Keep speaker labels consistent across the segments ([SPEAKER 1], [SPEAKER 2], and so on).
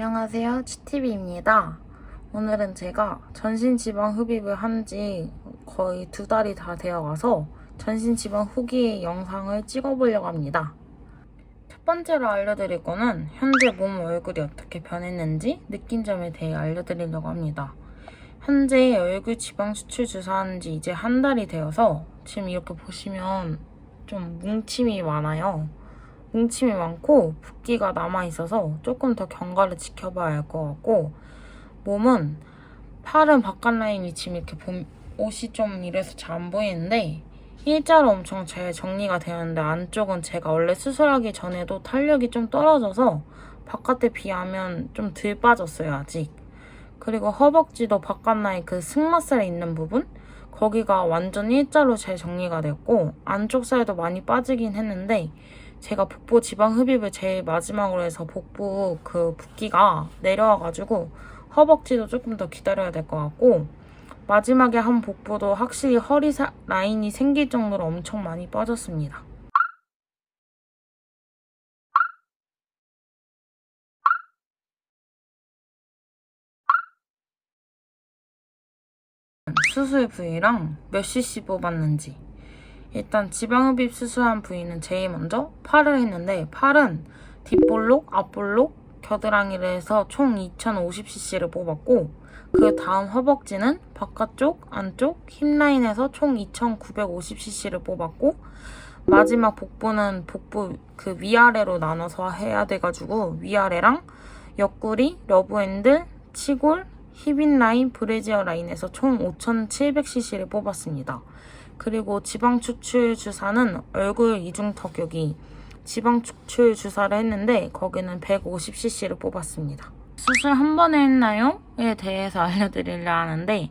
[SPEAKER 1] 안녕하세요. 치티비입니다. 오늘은 제가 전신 지방 흡입을 한 지 거의 두 달이 다 되어 가서 전신 지방 후기 영상을 찍어보려고 합니다. 첫 번째로 알려드릴 거는 현재 몸 얼굴이 어떻게 변했는지 느낀 점에 대해 알려드리려고 합니다. 현재 얼굴 지방 수출 주사한 지 이제 한 달이 되어서 지금 이렇게 보시면 좀 뭉침이 많아요. 뭉침이 많고 붓기가 남아 있어서 조금 더 경과를 지켜봐야 할 것 같고 몸은 팔은 바깥 라인이 지금 이렇게 봄- 옷이 좀 이래서 잘 안 보이는데 일자로 엄청 잘 정리가 되었는데 안쪽은 제가 원래 수술하기 전에도 탄력이 좀 떨어져서 바깥에 비하면 좀 덜 빠졌어요 아직. 그리고 허벅지도 바깥 라인 그 승마살에 있는 부분? 거기가 완전 일자로 잘 정리가 됐고 안쪽 살도 많이 빠지긴 했는데 제가 복부 지방 흡입을 제일 마지막으로 해서 복부 그 붓기가 내려와가지고 허벅지도 조금 더 기다려야 될 것 같고 마지막에 한 복부도 확실히 허리 사- 라인이 생길 정도로 엄청 많이 빠졌습니다. 수술 부위랑 몇 cc 뽑았는지 일단 지방흡입 수술한 부위는 제일 먼저 팔을 했는데 팔은 뒷볼록, 앞볼록, 겨드랑이를 해서 총 2050cc를 뽑았고 그 다음 허벅지는 바깥쪽, 안쪽, 힙라인에서 총 2950cc를 뽑았고 마지막 복부는 복부 그 위아래로 나눠서 해야 돼가지고 위아래랑 옆구리, 러브핸들, 치골, 힙인 라인, 브래지어 라인에서 총 5700cc를 뽑았습니다. 그리고 지방 추출 주사는 얼굴 이중 턱 여기 지방 추출 주사를 했는데 거기는 150cc를 뽑았습니다. 수술 한 번에 했나요?에 대해서 알려드리려 하는데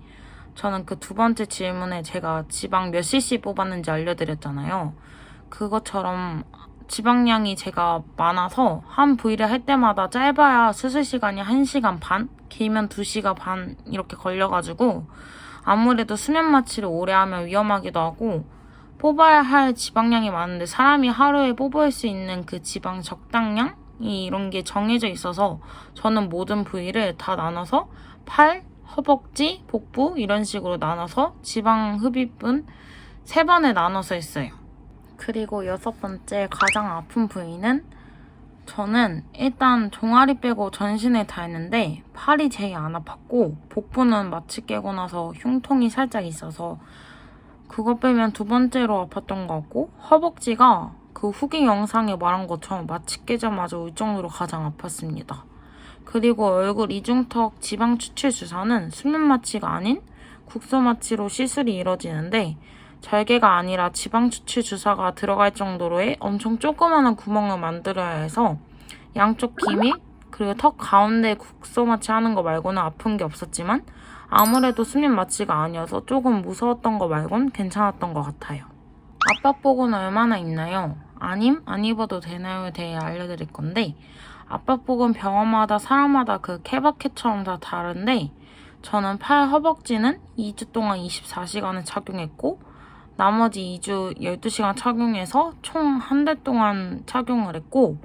[SPEAKER 1] 저는 그 두 번째 질문에 제가 지방 몇 cc 뽑았는지 알려드렸잖아요. 그것처럼 지방량이 제가 많아서 한 부위를 할 때마다 짧아야 수술 시간이 1시간 반, 길면 2시간 반 이렇게 걸려가지고 아무래도 수면 마취를 오래 하면 위험하기도 하고 뽑아야 할 지방량이 많은데 사람이 하루에 뽑을 수 있는 그 지방 적당량 이 이런 게 정해져 있어서 저는 모든 부위를 다 나눠서 팔, 허벅지, 복부 이런 식으로 나눠서 지방 흡입은 세 번에 나눠서 했어요. 그리고 여섯 번째 가장 아픈 부위는 저는 일단 종아리 빼고 전신을 다 했는데 팔이 제일 안 아팠고 복부는 마취 깨고 나서 흉통이 살짝 있어서 그거 빼면 두 번째로 아팠던 것 같고 허벅지가 그 후기 영상에 말한 것처럼 마취 깨자마자 울 정도로 가장 아팠습니다. 그리고 얼굴 이중턱 지방 추출 주사는 수면 마취가 아닌 국소 마취로 시술이 이뤄지는데 절개가 아니라 지방 추출 주사가 들어갈 정도로의 엄청 조그마한 구멍을 만들어야 해서 양쪽 기믹 그리고 턱 가운데 국소 마취 하는 거 말고는 아픈 게 없었지만 아무래도 수면 마취가 아니어서 조금 무서웠던 거 말곤 괜찮았던 것 같아요. 압박복은 얼마나 있나요? 아님 안 입어도 되나요에 대해 알려드릴 건데 압박복은 병원마다 사람마다 그 케바케처럼 다 다른데 저는 팔 허벅지는 2주 동안 24시간을 착용했고 나머지 2주 12시간 착용해서 총 한 달 동안 착용을 했고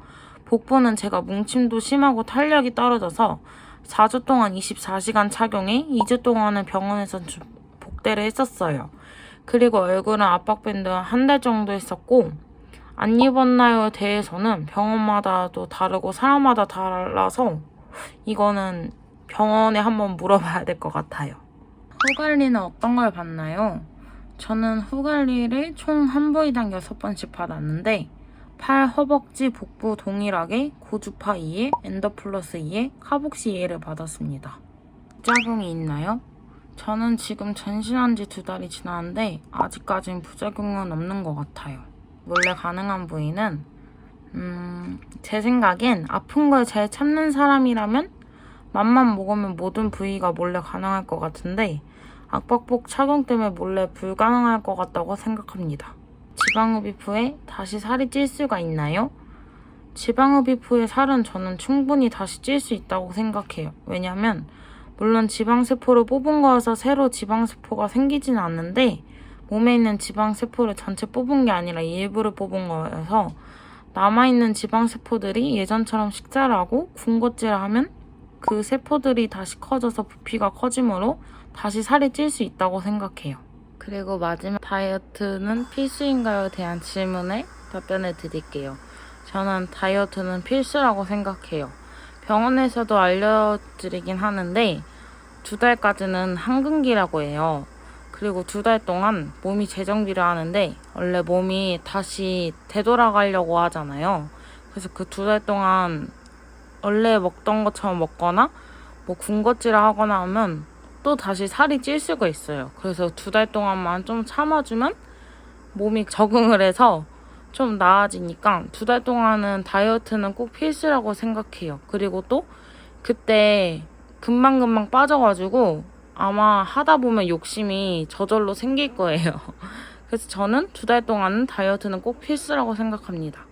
[SPEAKER 1] 복부는 제가 뭉침도 심하고 탄력이 떨어져서 4주 동안 24시간 착용해 2주 동안은 병원에서 좀 복대를 했었어요. 그리고 얼굴은 압박밴드 한 달 정도 했었고 안 입었나요에 대해서는 병원마다 도 다르고 사람마다 달라서 이거는 병원에 한번 물어봐야 될 것 같아요. 후 관리는 어떤 걸 받나요? 저는 후 관리를 총 한 부위당 6번씩 받았는데 팔, 허벅지, 복부 동일하게 고주파 2에 엔더플러스 2에 카복시 2를 받았습니다. 부작용이 있나요? 저는 지금 전신한 지 두 달이 지났는데 아직까진 부작용은 없는 것 같아요. 원래 가능한 부위는 음, 제 생각엔 아픈 걸 잘 참는 사람이라면 맘만 먹으면 모든 부위가 몰래 가능할 것 같은데 압박복 착용 때문에 몰래 불가능할 것 같다고 생각합니다. 지방흡입 후에 다시 살이 찔 수가 있나요? 지방흡입 후에 살은 저는 충분히 다시 찔 수 있다고 생각해요. 왜냐면 물론 지방세포를 뽑은 거여서 새로 지방세포가 생기지는 않는데 몸에 있는 지방세포를 전체 뽑은 게 아니라 일부를 뽑은 거여서 남아있는 지방세포들이 예전처럼 식사를 하고 군것질을 하면 그 세포들이 다시 커져서 부피가 커지므로 다시 살이 찔 수 있다고 생각해요. 그리고 마지막 다이어트는 필수인가요? 대한 질문에 답변을 드릴게요. 저는 다이어트는 필수라고 생각해요. 병원에서도 알려드리긴 하는데 두 달까지는 항근기라고 해요. 그리고 두 달 동안 몸이 재정비를 하는데 원래 몸이 다시 되돌아가려고 하잖아요. 그래서 그 두 달 동안 원래 먹던 것처럼 먹거나 뭐 군것질을 하거나 하면 또 다시 살이 찔 수가 있어요. 그래서 두 달 동안만 좀 참아주면 몸이 적응을 해서 좀 나아지니까 두 달 동안은 다이어트는 꼭 필수라고 생각해요. 그리고 또 그때 금방금방 빠져가지고 아마 하다 보면 욕심이 저절로 생길 거예요. 그래서 저는 두 달 동안은 다이어트는 꼭 필수라고 생각합니다.